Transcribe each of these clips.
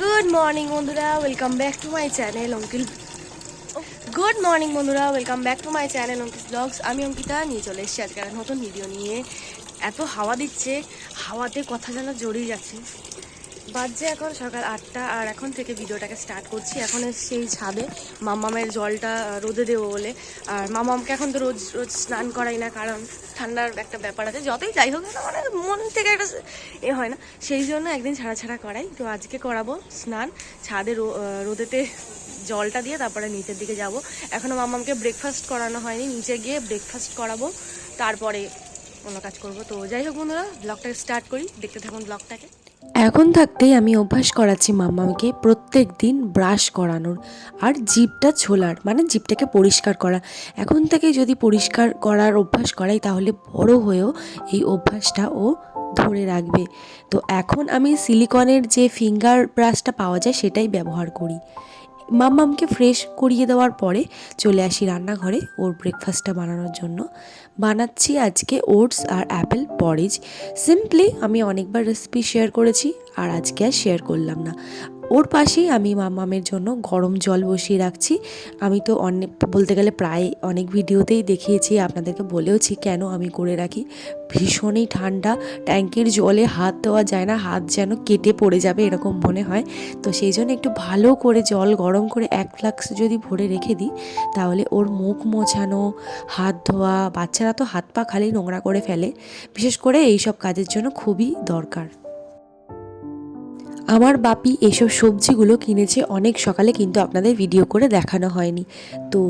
Good morning বন্ধুরা। Welcome back to my channel Ankil good morning বন্ধুরা। Welcome back to my channel Ankil blogs আমি অঙ্কিতা, নিয়ে চলে এসেছি আজকে নতুন ভিডিও নিয়ে। এত হাওয়া দিচ্ছে, হাওয়াতে কথা যেন জড়িয়ে যাচ্ছে। বাজছে এখন সকাল আটটা, আর এখন থেকে ভিডিওটাকে স্টার্ট করছি। এখন সেই ছাদে। মামামের জলটা রোদে দেবো বলে। আর মামামকে এখন তো রোজ রোজ স্নান করাই না, কারণ ঠান্ডার একটা ব্যাপার আছে। যতই যাই হোক না মানে মন থেকে একটা এ হয় না। সেই জন্য একদিন ছাড়া ছাড়া করাই। তো আজকে করাবো স্নান। ছাদে রোদেতে জলটা দিয়ে তারপরে নিচের দিকে যাব। এখনও মামামকে ব্রেকফাস্ট করানো হয়নি। নিচে গিয়ে ব্রেকফাস্ট করাবো। তারপরে অন্য কাজ করব। তো যাই হোক বন্ধুরা ব্লগটাকে স্টার্ট করি। দেখতে থাকুন ব্লগটাকে এখন থাকতেই আমি অভ্যাস করাচ্ছি মাম্মাকে প্রত্যেক দিন ব্রাশ করানোর, আর জিপটা ছোলার মানে জিপটাকে পরিষ্কার করা। এখন থেকে যদি পরিষ্কার করার অভ্যাস করাই, তাহলে বড় হয়েও এই অভ্যাসটা ও ধরে রাখবে। তো এখন আমি সিলিকনের যে ফিঙ্গার ব্রাশটা পাওয়া যায়, সেটাই ব্যবহার করি। মাম্মামকে ফ্রেশ করিয়ে দেওয়ার পরে চলে আসি রান্নাঘরে ওর ব্রেকফাস্টটা বানানোর জন্য। বানাচ্ছি আজকে ওটস আর অ্যাপেল পরেজ সিম্পলি আমি অনেকবার রেসিপি শেয়ার করেছি আর আজকে আর শেয়ার করলাম না। ওর পাশেই আমি মামামের জন্য গরম জল বসিয়ে রাখছি। আমি তো অনেক বলতে গেলে প্রায় অনেক ভিডিওতেই দেখিয়েছি, আপনাদেরকে বলেওছি কেন আমি করে রাখি। ভীষণই ঠান্ডা, ট্যাঙ্কের জলে হাত দেওয়া যায় না, হাত যেন কেটে পড়ে যাবে এরকম মনে হয়। তো সেই জন্য একটু ভালো করে জল গরম করে এক ফ্লাক্স যদি ভরে রেখে দিই, তাহলে ওর মুখ মোছানো, হাত ধোয়া, বাচ্চারা তো হাত পা খালি নোংরা করে ফেলে। বিশেষ করে এই সব কাজের জন্য খুবই দরকার। আমার বাপি এসব সবজিগুলো কিনেছে অনেক সকালে, কিন্তু আপনাদের ভিডিও করে দেখানো হয়নি। তো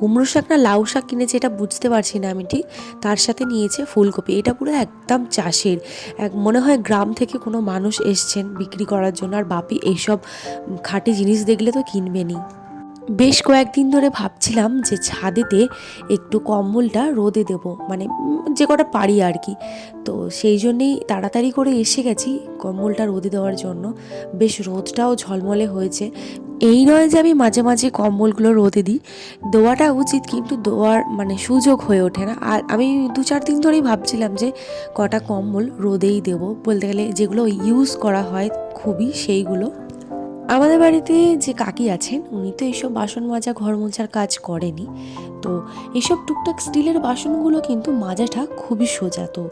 কুমড়ো শাক না লাউ শাক কিনেছে এটা বুঝতে পারছি না আমি ঠিক। তার সাথে নিয়েছে ফুলকপি, এটা পুরো একদম চাষের। এক, মনে হয় গ্রাম থেকে কোনো মানুষ এসছেন বিক্রি করার জন্য, আর বাপি এইসব খাঁটি জিনিস দেখলে তো কিনবেনই। বেশ কয়েকদিন ধরে ভাবছিলাম যে ছাদেতে একটু কম্বলটা রোদে দেব মানে যে কটা পারি আর কি। তো সেই জন্যেই তাড়াতাড়ি করে এসে গেছি কম্বলটা রোদে দেওয়ার জন্য। বেশ রোদটাও ঝলমলে হয়েছে। এই নয় যে আমি মাঝে মাঝে কম্বলগুলো রোদে দিই, দেওয়াটা উচিত কিন্তু দেওয়ার মানে সুযোগ হয়ে ওঠে না। আর আমি দু চার দিন ধরেই ভাবছিলাম যে কটা কম্বল রোদেই দেবো, বলতে গেলে যেগুলো ইউজ করা হয় খুবই সেইগুলো। আমাদের বাড়িতে যে কাকি আছেন, উনি তো এইসব বাসন মাজা, ঘর মোছার কাজ করেনি তো এইসব টুকটাক স্টিলের বাসনগুলো কিন্তু মাজাটা খুবই সোজা। তো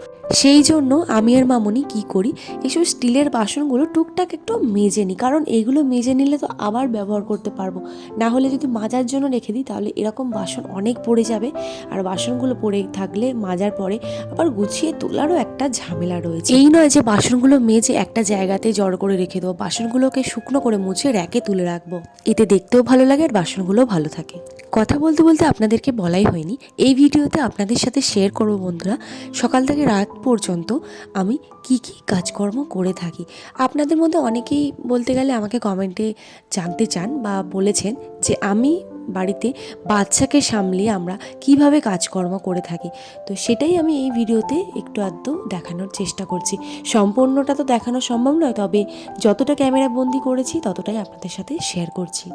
সেই জন্য আমি আর মামনি কি করি এইসব স্টিলের বাসনগুলো টুকটাক একটু মেজে নিই। কারণ এইগুলো মেজে নিলে তো আবার ব্যবহার করতে পারব। না হলে যদি মাজার জন্য রেখে দিই, তাহলে এরকম বাসন অনেক পড়ে যাবে। আর বাসনগুলো পড়ে থাকলে মাজার পরে আবার গুছিয়ে তোলারও একটা ঝামেলা রয়েছে। এই নয় যে বাসনগুলো মেজে একটা জায়গাতে জড়ো করে রেখে দেবো। বাসনগুলোকে শুকনো করে মুছে র্যাকে তুলে রাখব। এতে দেখতেও ভালো লাগে আর বাসনগুলোও ভালো থাকে। কথা বলতে বলতে আপনাদেরকে বলাই হয়নি। এই ভিডিওতে আপনাদের সাথে শেয়ার করব বন্ধুরা। সকাল থেকে রাত পর্যন্ত আমি কি কি কাজকর্ম করে থাকি। আপনাদের মধ্যে অনেকেই বলতে গেলে আমাকে কমেন্টে জানতে চান বা বলেছেন যে আমি বাড়িতে বাচ্চাকে সামলিয়ে আমরা কীভাবে কাজকর্ম করে থাকি। তো সেটাই আমি এই ভিডিওতে একটু আধটু দেখানোর চেষ্টা করছি। সম্পূর্ণটা তো দেখানো সম্ভব নয়, তবে যতটা ক্যামেরা বন্দি করেছি, ততটাই আপনাদের সাথে শেয়ার করছি।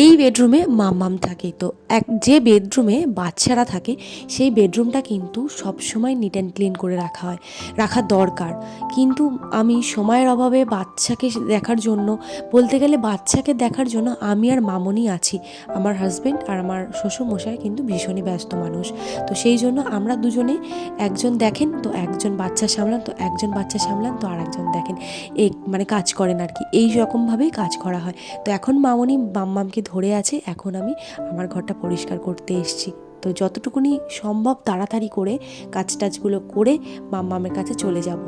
এই বেডরুমে মাম্মাম থাকে। তো এক যে বেডরুমে বাচ্চারা থাকে, সেই বেডরুমটা কিন্তু সবসময় নিট অ্যান্ড ক্লিন করে রাখা হয়, রাখা দরকার। কিন্তু আমি সময়ের অভাবে বাচ্চাকে দেখার জন্য, বলতে গেলে বাচ্চাকে দেখার জন্য আমি আর মামনি আছি। আমার হাজব্যান্ড আর আমার শ্বশুরমশাই কিন্তু ভীষণই ব্যস্ত মানুষ। তো সেই জন্য আমরা দুজনে একজন দেখেন, তো একজন বাচ্চা সামলান, তো একজন বাচ্চা সামলান, তো আর একজন দেখেন। এই মানে কাজ করেন আর কি। এই রকমভাবেই কাজ করা হয়। তো এখন মামনি মাম্মামকে ধরে আছে, এখন আমি আমার ঘরটা পরিষ্কার করতে এসেছি। তো যতটুকুনি সম্ভব তাড়াতাড়ি করে কাজ টাজগুলো করে মাম্মামের কাছে চলে যাব।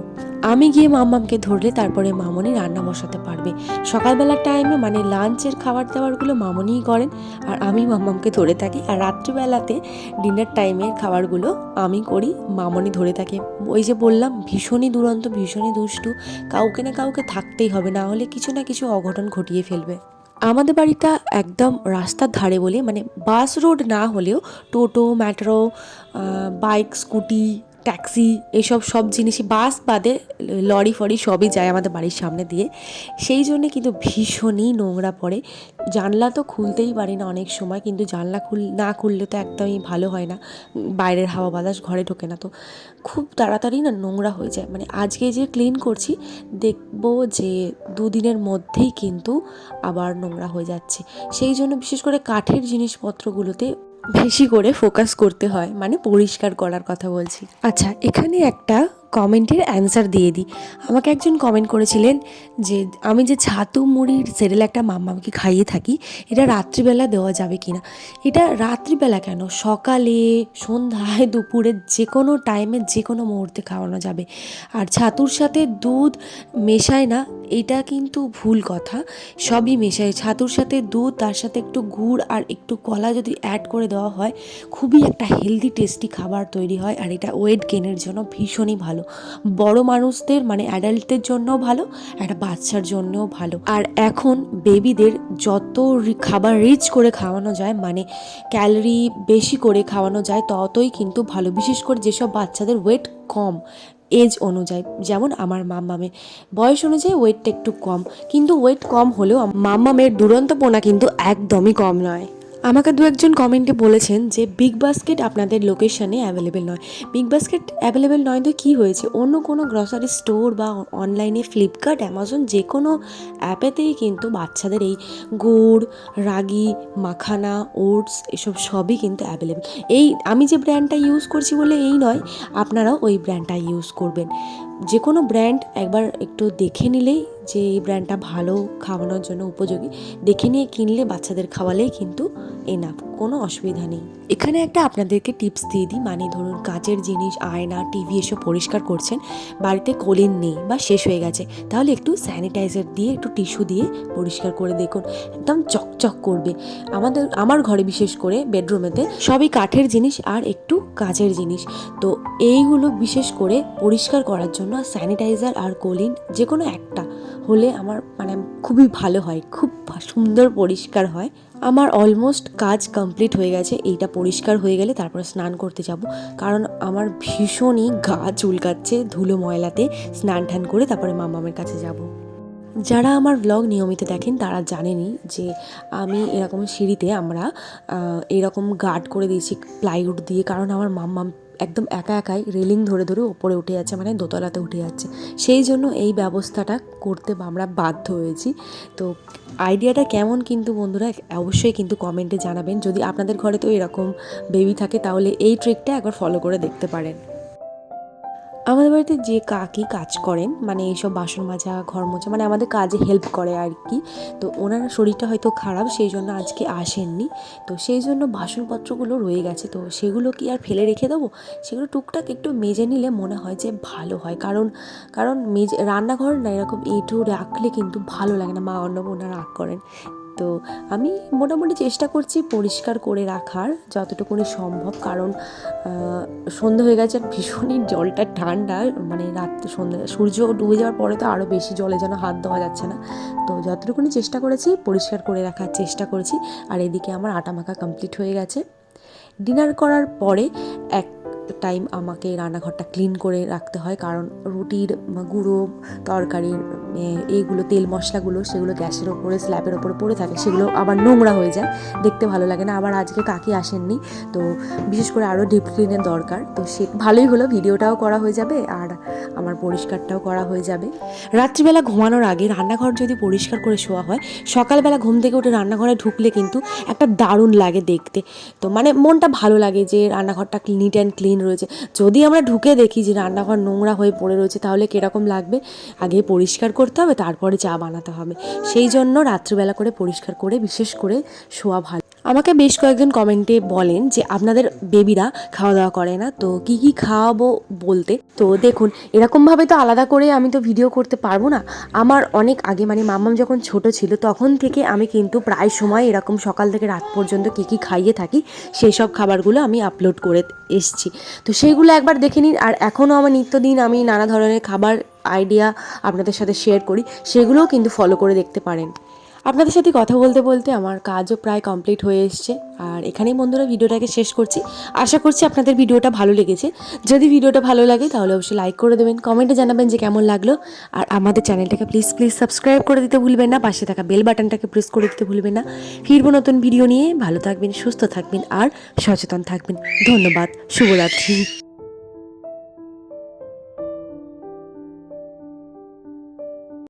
আমি গিয়ে মাম্মামকে ধরলে তারপরে মামনি রান্না বসাতে পারবে। সকালবেলার টাইমে মানে লাঞ্চের খাবার দাবারগুলো মামনিই করেন আর আমি মাম্মামকে ধরে থাকি। আর রাত্রিবেলাতে ডিনার টাইমের খাবারগুলো আমি করি, মামনি ধরে থাকে। ওই যে বললাম, ভীষণই দুরন্ত, ভীষণই দুষ্টু। কাউকে না কাউকে থাকতেই হবে, না হলে কিছু না কিছু অঘটন ঘটিয়ে ফেলবে। আমাদের বাড়িটা একদম রাস্তার ধারে বলে মানে বাস রোড না হলেও টোটো ম্যাট্রো বাইক স্কুটি ট্যাক্সি, এসব সব জিনিসই, বাস বাদে লরি ফরি সবই যায় আমাদের বাড়ির সামনে দিয়ে। সেই জন্যে কিন্তু ভীষণই নোংরা পড়ে। জানলা তো খুলতেই পারি না অনেক সময়, কিন্তু জানলা খুল, না খুললে তো একদমই ভালো হয় না। বাইরের হাওয়া বাতাস ঘরে ঢোকে না তো। খুব তাড়াতাড়ি না নোংরা হয়ে যায়। মানে আজকে যে ক্লিন করছি, দেখব যে দুদিনের মধ্যেই কিন্তু আবার নোংরা হয়ে যাচ্ছে। সেই জন্য বিশেষ করে কাঠের জিনিসপত্রগুলোতে বেশি করে ফোকাস করতে হয় মানে পরিষ্কার করার কথা বলছি। আচ্ছা এখানে একটা কমেন্টের অ্যান্সার দিয়ে দিই। আমাকে একজন কমেন্ট করেছিলেন যে, আমি যে ছাতু মুড়ির সেরেল একটা মাম্মাকে খাইয়ে থাকি, এটা রাত্রিবেলা দেওয়া যাবে কি না এটা রাত্রিবেলা কেন? সকালে, সন্ধ্যায়, দুপুরে যে কোনো টাইমে যে কোনো মুহূর্তে খাওয়ানো যাবে। আর ছাতুর সাথে দুধ মেশায় না, এটা কিন্তু ভুল কথা। সবই মেশায়। ছাতুর সাথে দুধ, তার সাথে একটু গুড় আর একটু কলা যদি অ্যাড করে দেওয়া হয়, খুবই একটা হেলদি টেস্টি খাবার তৈরি হয়। আর এটা ওয়েট গেনের জন্য ভীষণই ভালো। বড় মানুষদের মানে অ্যাডাল্টদের জন্যও ভালো একটা বাচ্চার জন্যও ভালো। আর এখন বেবিদের যত খাবার রিচ করে খাওয়ানো যায় মানে ক্যালোরি বেশি করে খাওয়ানো যায়, ততই কিন্তু ভালো। বিশেষ করে যেসব বাচ্চাদের ওয়েট কম এজ অনুযায়ী। যেমন আমার মাম্মামের বয়স অনুযায়ী ওয়েটটা একটু কম। কিন্তু ওয়েট কম হলেও মাম্মামের দুরন্তপনা কিন্তু একদমই কম নয়। আমাকে দু একজন কমেন্টে বলেছেন যে বিগ বাস্কেট আপনাদের লোকেশনে অ্যাভেলেবেল নয়। বিগ বাস্কেট অ্যাভেলেবেল নয় তো কী হয়েছে? অন্য কোনো গ্রসারি স্টোর বা অনলাইনে ফ্লিপকার্ট অ্যামাজন যে কোনো অ্যাপেতেই কিন্তু বাচ্চাদের এই গুড়, রাগি, মাখানা ওটস এসব সবই কিন্তু অ্যাভেলেবেল এই আমি যে ব্র্যান্ডটা ইউজ করছি বলে এই নয়, আপনারাও ওই ব্র্যান্ডটা ইউজ করবেন। যে কোনো ব্র্যান্ড একবার একটু দেখে নিলেই যে এই ব্র্যান্ডটা ভালো খাওয়ানোর জন্য উপযোগী, দেখে নিয়ে কিনলে বাচ্চাদের খাওয়ালেই কিন্তু এনাফ কোনো অসুবিধা নেই। এখানে একটা আপনাদেরকে টিপস দিয়ে দিই মানে ধরুন কাচের জিনিস, আয়না টিভি এসব পরিষ্কার করছেন, বাড়িতে কলিন নেই বা শেষ হয়ে গেছে, তাহলে একটু স্যানিটাইজার দিয়ে, একটু টিস্যু দিয়ে পরিষ্কার করে দেখুন, একদম চকচক করবে। আমাদের, আমার ঘরে বিশেষ করে বেডরুমেতে সবই কাঠের জিনিস আর একটু কাচের জিনিস, তো এইগুলো বিশেষ করে পরিষ্কার করার জন্য স্যানিটাইজার আর কলিন যে কোনো একটা হলে আমার মানে খুবই ভালো হয়, খুব সুন্দর পরিষ্কার হয়। আমার অলমোস্ট কাজ কমপ্লিট হয়ে গেছে, এইটা পরিষ্কার হয়ে গেলে তারপরে স্নান করতে যাব। কারণ আমার ভীষণই গা চুলকাচ্ছে ধুলো ময়লাতে, স্নান টান করে তারপরে মামামের কাছে যাব। যারা আমার ব্লগ নিয়মিত দেখেন তারা জানেনই যে আমি এরকম সিঁড়িতে আমরা এরকম গার্ড করে দিয়েছি প্লাইউড দিয়ে। কারণ আমার মাম্মাম একদম একা একাই রেলিং ধরে ধরে ওপরে উঠে যাচ্ছে মানে দোতলাতে উঠে যাচ্ছে। সেই জন্য এই ব্যবস্থাটা করতে আমরা বাধ্য হয়েছি। তো আইডিয়াটা কেমন কিন্তু বন্ধুরা, অবশ্যই কিন্তু কমেন্টে জানাবেন। যদি আপনাদের ঘরে তো এরকম বেবি থাকে, তাহলে এই ট্রিকটা একবার ফলো করে দেখতে পারেন। আমাদের বাড়িতে যে কাকি কাজ করেন মানে এইসব বাসন মাজা, ঘর মোছা মানে আমাদের কাজে হেল্প করে আর কি। তো ওনার শরীরটা হয়তো খারাপ, সেই জন্য আজকে আসেননি। তো সেই জন্য বাসনপত্রগুলো রয়ে গেছে। তো সেগুলো কি আর ফেলে রেখে দেবো? সেগুলো টুকটাক একটু মেজে নিলে মনে হয় যে ভালো হয়। কারণ কারণ মেজে, রান্নাঘর না এরকম এঁটো রাখলে কিন্তু ভালো লাগে না। মা অন্নপূর্ণা রাগ করেন। তো আমি মোটামুটি চেষ্টা করছি পরিষ্কার করে রাখার যতটুকুনি সম্ভব। কারণ সন্ধে হয়ে গেছে, আর ভীষণই জলটা ঠান্ডা। মানে রাত সন্ধ্যে সূর্য ডুবে যাওয়ার পরে তো আরও বেশি জলে যেন হাত দেওয়া যাচ্ছে না। তো যতটুকুনি চেষ্টা করেছি, পরিষ্কার করে রাখার চেষ্টা করেছি। আর এদিকে আমার আটা মাখা কমপ্লিট হয়ে গেছে। ডিনার করার পরে এক টাইম আমাকে রান্নাঘরটা ক্লিন করে রাখতে হয়। কারণ রুটির গুঁড়ো, তরকারির এইগুলো তেল মশলাগুলো সেগুলো গ্যাসের ওপরে, স্ল্যাবের ওপরে পড়ে থাকে, সেগুলো আবার নোংরা হয়ে যায়। দেখতে ভালো লাগে না, আবার আজকে কাকি আসেননি। তো বিশেষ করে আরও ডিপ ক্লিনের দরকার। তো সে, ভালোই হলো, ভিডিওটাও করা হয়ে যাবে আর আমার পরিষ্কারটাও করা হয়ে যাবে। রাত্রিবেলা ঘুমানোর আগে রান্নাঘর যদি পরিষ্কার করে শোয়া হয়, সকালবেলা ঘুম থেকে উঠে রান্নাঘরে ঢুকলে কিন্তু একটা দারুণ লাগে দেখতে। তো মানে মনটা ভালো লাগে যে রান্নাঘরটা নিট অ্যান্ড ক্লিন রয়েছে। যদি আমরা ঢুকে দেখি যে রান্নাঘর নোংরা হয়ে পড়ে রয়েছে, তাহলে কীরকম লাগবে? আগে পরিষ্কার করতে হবে, তারপরে চা বানাতে হবে। সেই জন্য রাত্রিবেলা করে পরিষ্কার করে, বিশেষ করে শোয়া ভালো। আমাকে বেশ কয়েকজন কমেন্টে বলেন যে, আপনাদের বেবিরা খাওয়া দাওয়া করে না, তো কি কি খাওয়াবো বলতে? তো দেখুন, এরকমভাবে তো আলাদা করে আমি তো ভিডিও করতে পারব না। আমার অনেক আগে মানে মাম্মাম যখন ছোট ছিল, তখন থেকে আমি কিন্তু প্রায় সময় এরকম সকাল থেকে রাত পর্যন্ত কী কী খাইয়ে থাকি সেই সব খাবারগুলো আমি আপলোড করে এসছি। তো সেইগুলো একবার দেখে নিন, আর এখনও আমার নিত্যদিন আমি নানা ধরনের খাবার আইডিয়া আপনাদের সাথে শেয়ার করি, সেগুলোও কিন্তু ফলো করে দেখতে পারেন। আপনাদের সাথে কথা বলতে বলতে আমার কাজও প্রায় কমপ্লিট হয়ে এসছে। আর এখানেই বন্ধুরা ভিডিওটাকে শেষ করছি। আশা করছি আপনাদের ভিডিওটা ভালো লেগেছে। যদি ভিডিওটা ভালো লাগে তাহলে অবশ্যই লাইক করে দেবেন কমেন্টে জানাবেন যে কেমন লাগল। আর আমাদের চ্যানেলটাকে প্লিজ প্লিজ সাবস্ক্রাইব করে দিতে ভুলবেন না। পাশে থাকা বেল বাটনটাকে প্রেস করে দিতে ভুলবেন না। ফিরবো নতুন ভিডিও নিয়ে। ভালো থাকবেন, সুস্থ থাকবেন, আর সচেতন থাকবেন। ধন্যবাদ। শুভরাত্রি।